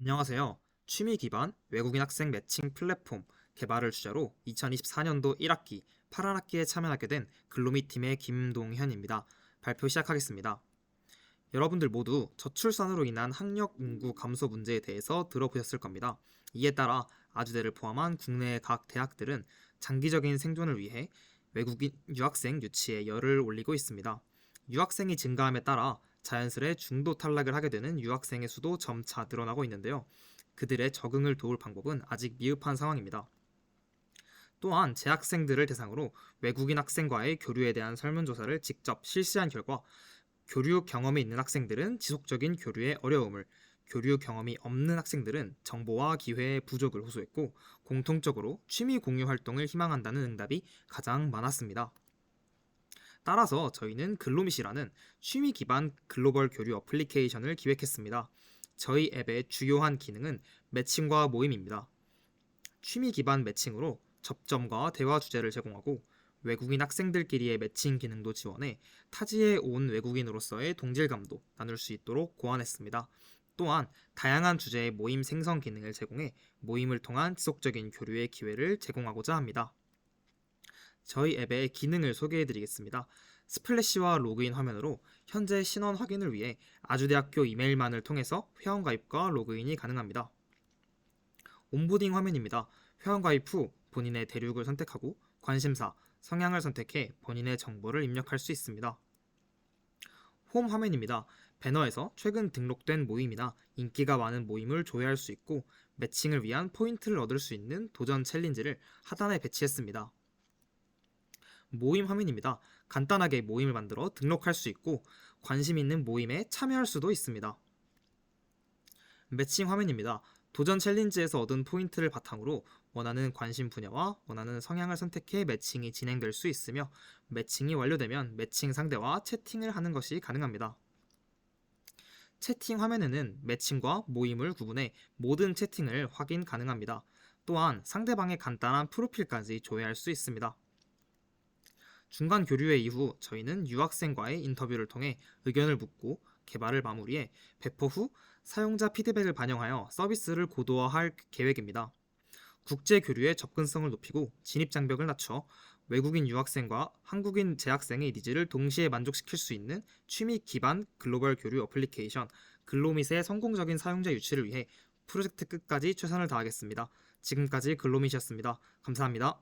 안녕하세요. 취미 기반 외국인 학생 매칭 플랫폼 개발을 주제로 2024년도 1학기 파란 학기에 참여하게 된 글로미 팀의 김동현입니다. 발표 시작하겠습니다. 여러분들 모두 저출산으로 인한 학력 인구 감소 문제에 대해서 들어보셨을 겁니다. 이에 따라 아주대를 포함한 국내 각 대학들은 장기적인 생존을 위해 외국인 유학생 유치에 열을 올리고 있습니다. 유학생이 증가함에 따라 자연스레 중도 탈락을 하게 되는 유학생의 수도 점차 늘어나고 있는데요. 그들의 적응을 도울 방법은 아직 미흡한 상황입니다. 또한 재학생들을 대상으로 외국인 학생과의 교류에 대한 설문조사를 직접 실시한 결과 교류 경험이 있는 학생들은 지속적인 교류의 어려움을, 교류 경험이 없는 학생들은 정보와 기회의 부족을 호소했고 공통적으로 취미 공유 활동을 희망한다는 응답이 가장 많았습니다. 따라서 저희는 글로밋이라는 취미 기반 글로벌 교류 어플리케이션을 기획했습니다. 저희 앱의 주요한 기능은 매칭과 모임입니다. 취미 기반 매칭으로 접점과 대화 주제를 제공하고 외국인 학생들끼리의 매칭 기능도 지원해 타지에 온 외국인으로서의 동질감도 나눌 수 있도록 고안했습니다. 또한 다양한 주제의 모임 생성 기능을 제공해 모임을 통한 지속적인 교류의 기회를 제공하고자 합니다. 저희 앱의 기능을 소개해 드리겠습니다. 스플래시와 로그인 화면으로 현재 신원 확인을 위해 아주대학교 이메일만을 통해서 회원가입과 로그인이 가능합니다. 온보딩 화면입니다. 회원가입 후 본인의 대륙을 선택하고 관심사, 성향을 선택해 본인의 정보를 입력할 수 있습니다. 홈 화면입니다. 배너에서 최근 등록된 모임이나 인기가 많은 모임을 조회할 수 있고 매칭을 위한 포인트를 얻을 수 있는 도전 챌린지를 하단에 배치했습니다. 모임 화면입니다. 간단하게 모임을 만들어 등록할 수 있고 관심 있는 모임에 참여할 수도 있습니다. 매칭 화면입니다. 도전 챌린지에서 얻은 포인트를 바탕으로 원하는 관심 분야와 원하는 성향을 선택해 매칭이 진행될 수 있으며 매칭이 완료되면 매칭 상대와 채팅을 하는 것이 가능합니다. 채팅 화면에는 매칭과 모임을 구분해 모든 채팅을 확인 가능합니다. 또한 상대방의 간단한 프로필까지 조회할 수 있습니다. 중간 교류회 이후 저희는 유학생과의 인터뷰를 통해 의견을 묻고 개발을 마무리해 배포 후 사용자 피드백을 반영하여 서비스를 고도화할 계획입니다. 국제 교류의 접근성을 높이고 진입 장벽을 낮춰 외국인 유학생과 한국인 재학생의 니즈를 동시에 만족시킬 수 있는 취미 기반 글로벌 교류 어플리케이션 글로밋의 성공적인 사용자 유치를 위해 프로젝트 끝까지 최선을 다하겠습니다. 지금까지 글로밋이었습니다. 감사합니다.